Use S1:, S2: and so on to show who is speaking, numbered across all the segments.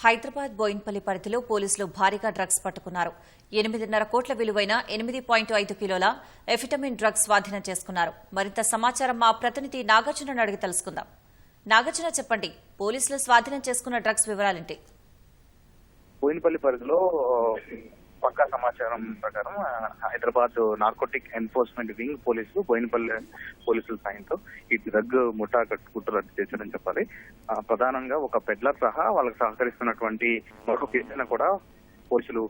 S1: హైదరాబాద్ బోయిన్పల్లి పరిధిలో పోలీసులు భారీగా డ్రగ్స్ పట్టుకున్నారు. ఎనిమిదిన్నర కోట్ల విలువైన ఎనిమిది పాయింట్ ఐదు కిలోల ఎఫిటమిన్ డ్రగ్స్ స్వాధీనం చేసుకున్నారు. మరింత సమాచారం మా ప్రతినిధి నాగార్జునను అడిగి తెలుసుకుందాం. నాగార్జున చెప్పండి. పోలీసులు స్వాధీనం చేసుకున్న డ్రగ్స్ వివరాలేంటి?
S2: బోయినపల్లి పరిధిలో సమాచారం ప్రకారం హైదరాబాద్ నార్కోటిక్ ఎన్ఫోర్స్మెంట్ వింగ్ పోలీసులు బోయినపల్లి పోలీసుల సాయంతో ఈ డ్రగ్ ముఠా కట్టుకుంటూ రద్దు చేశారని చెప్పాలి. ఆ, ప్రధానంగా ఒక పెడ్లర్ సహా వాళ్ళకి సహకరిస్తున్నటువంటి మరొక కేసును కూడా పోలీసులు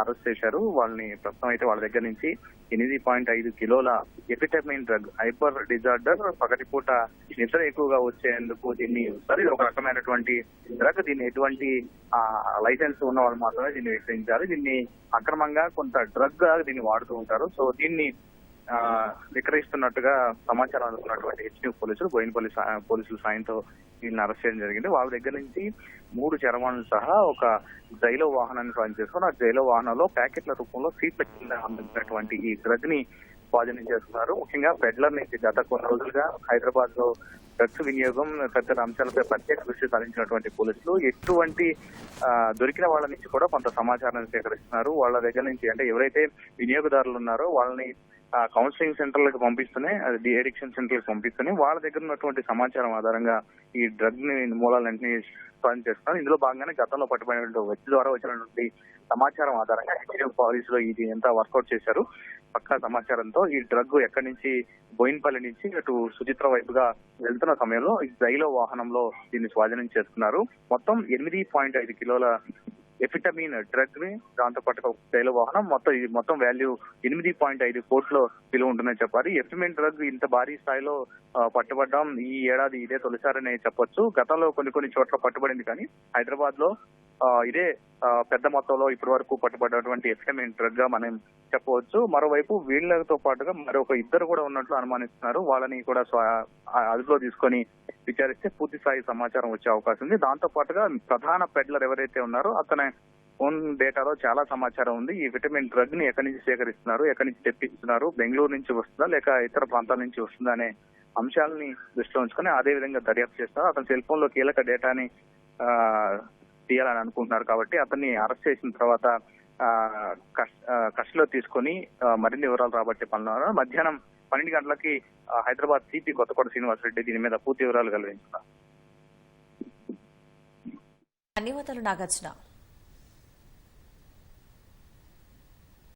S2: అరెస్ట్ చేశారు. వాళ్ళని ప్రస్తుతం అయితే వాళ్ళ దగ్గర నుంచి ఎనిమిది పాయింట్ ఐదు కిలోల ఎపిటమిన్ డ్రగ్ హైపర్ డిజార్డర్ పగటిపూట నిద్ర ఎక్కువగా వచ్చేందుకు దీన్ని సరే ఇది ఒక రకమైనటువంటి డ్రగ్. దీన్ని ఎటువంటి లైసెన్స్ ఉన్న వాళ్ళు మాత్రమే దీన్ని విక్రయించారు దీన్ని అక్రమంగా కొంత డ్రగ్ దీన్ని వాడుతూ ఉంటారు. సో దీన్ని విక్రయిస్తున్నట్టుగా సమాచారం అందుకున్నటువంటి హెచ్న్యూ పోలీసులు బోయిన్ పోలీసు పోలీసుల సాయంతో వీళ్ళని అరెస్ట్ చేయడం జరిగింది. వాళ్ళ దగ్గర నుంచి మూడు చరవాణులు సహా ఒక జైలో వాహనాన్ని స్వాధీనం చేసుకుని ఆ జైలో వాహనంలో ప్యాకెట్ల రూపంలో సీట్ల కింద అందించినటువంటి ఈ డ్రగ్ని స్వాధీనం చేస్తున్నారు ముఖ్యంగా పెడ్లర్ నుంచి గత కొన్ని రోజులుగా హైదరాబాద్లో డ్రగ్స్ వినియోగం తదితర అంశాలపై ప్రత్యేక దృష్టి సారించినటువంటి పోలీసులు ఎటువంటి దొరికిన వాళ్ళ నుంచి కూడా కొంత సమాచారాన్ని సేకరిస్తున్నారు. వాళ్ళ దగ్గర నుంచి అంటే ఎవరైతే వినియోగదారులు ఉన్నారో వాళ్ళని ఆ, కౌన్సిలింగ్ సెంటర్లకు పంపిస్తూనే అది డి అడిక్షన్ సెంటర్లకు పంపిస్తూనే వాళ్ళ దగ్గర ఉన్నటువంటి సమాచారం ఆధారంగా ఈ డ్రగ్ని మూలాలన్నింటినీ స్వాధీనం చేస్తున్నారు ఇందులో భాగంగానే గతంలో పట్టుబడినటువంటి వ్యక్తి ద్వారా వచ్చినటువంటి సమాచారం ఆధారంగా హెచ్డిఎం లో ఇది ఎంత వర్కౌట్ చేశారు పక్కా సమాచారంతో ఈ డ్రగ్ ఎక్కడి నుంచి బోయిన్పల్లి నుంచి అటు సుచిత్ర వైపుగా వెళ్తున్న సమయంలో ఈ జైలో వాహనంలో దీన్ని స్వాధీనం చేసుకున్నారు. మొత్తం ఎనిమిది పాయింట్ ఐదు కిలోల ఎఫిటమిన్ డ్రగ్ని దాంతో పాటు ఒక వాహనం మొత్తం ఇది మొత్తం వాల్యూ ఎనిమిది పాయింట్ ఐదు కోట్ల విలువ ఉంటుందని చెప్పాలి ఎఫిటమిన్ డ్రగ్ ఇంత భారీ స్థాయిలో పట్టుబడడం పట్టుబడ్డం ఈ ఏడాది ఇదే తొలిసారని చెప్పొచ్చు. గతంలో కొన్ని కొన్ని చోట్ల పట్టుబడింది కానీ హైదరాబాద్లో ఇదే పెద్ద మొత్తంలో ఇప్పటి వరకు పట్టుబడినటువంటి ఎఫిటమిన్ డ్రగ్గా మనం చెప్పవచ్చు. మరోవైపు వీళ్ళతో పాటుగా మరొక ఇద్దరు కూడా ఉన్నట్లు అనుమానిస్తున్నారు. వాళ్ళని కూడా అదుపులో తీసుకొని విచారిస్తే పూర్తి స్థాయి సమాచారం వచ్చే అవకాశం ఉంది. దాంతో పాటుగా ప్రధాన పెడ్లర్ ఎవరైతే ఉన్నారో అతని ఫోన్ డేటాలో చాలా సమాచారం ఉంది. ఈ విటమిన్ డ్రగ్ని ఎక్కడి నుంచి సేకరిస్తున్నారు ఎక్కడి నుంచి తెప్పిస్తున్నారు బెంగళూరు నుంచి వస్తుందా లేక ఇతర ప్రాంతాల నుంచి వస్తుందా అనే అంశాలని దృష్టిలో ఉంచుకొని అదే విధంగా దర్యాప్తు చేస్తారు. అతని సెల్ ఫోన్లో కీలక డేటాని తీయాలని అనుకుంటున్నారు కాబట్టి అతన్ని అరెస్ట్ చేసిన తర్వాత ఆ, కస్టడీలో తీసుకొని మరిన్ని వివరాలు రాబట్టే పనులు మధ్యాహ్నం పన్నెండు గంటలకి హైదరాబాద్ సిపి కొత్తకోట శ్రీనివాసరెడ్డి దీని మీద పూర్తి వివరాలు కలిగించున్నారు
S1: ధన్యవాదాలు నాగార్జున.